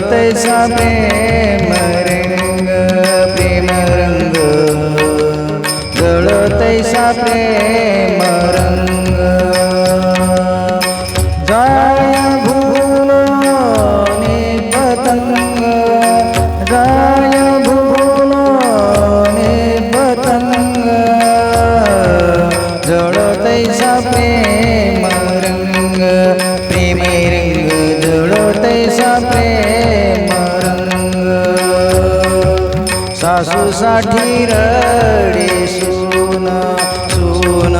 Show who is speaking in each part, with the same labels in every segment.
Speaker 1: तैसा प्रेम रंग प्रेम रंग जळ तैसा प्रेम रंग सासूसाठी रडे सून सून.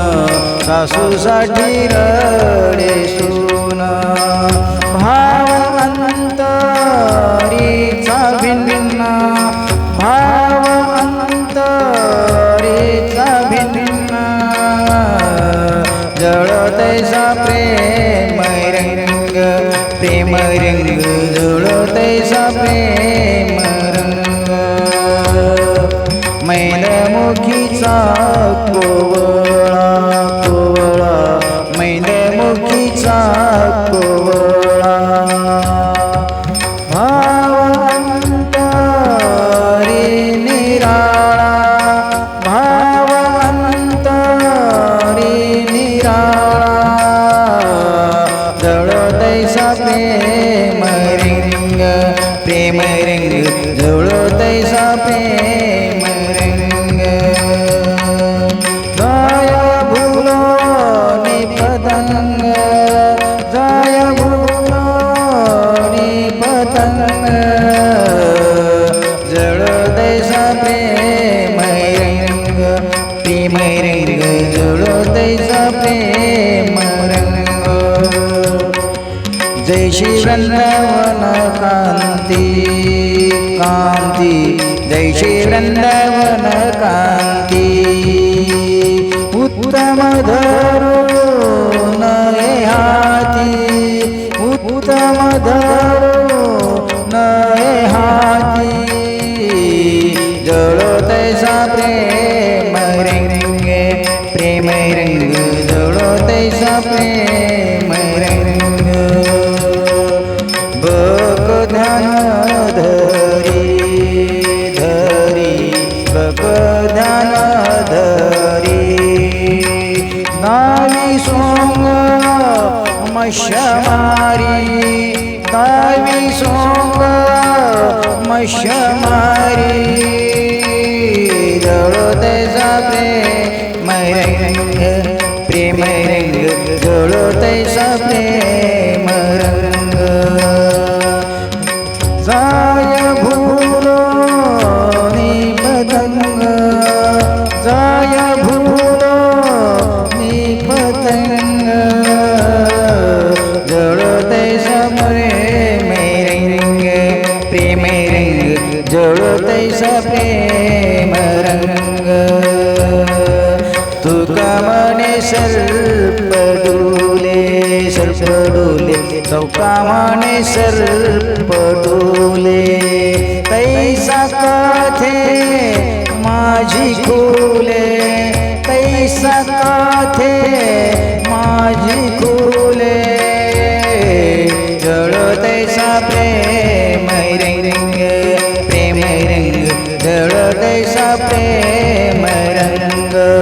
Speaker 1: सासूसाठी रडे सून. भाव अंतरीचा भिन्न भाव अंतरीचा भिन्न. जळतैसा प्रेम रंग प्रेम रंग जळतैसा प्रेम प्रेम रिंग प्रेम रिंग जळ तैसा प्रेम वृंदवन कांती कांती जैशी वृंदवन कांती उत्तम धरून हे हाती उत्तम धरून हे हाती जळ तैसा प्रेम रंगे प्रेम रंग जळ तैसा प्रेम ध्यान धरी धरी बप ध्यान धरी नावी सोंग मशमारी नावी सोंग मशमारी मारी जळ तैसा प्रेम रंग प्रेम पतंग जळ तैसा रंग प्रेम रंग जळ तैसा प्रेम रंग तुका सर्प डोले सर्प डोले चौका सर्प डोले तैसा माझी खोले तैसा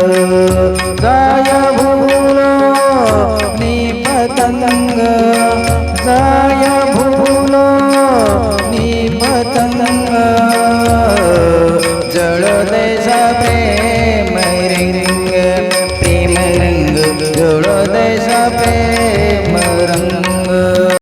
Speaker 1: प्रेम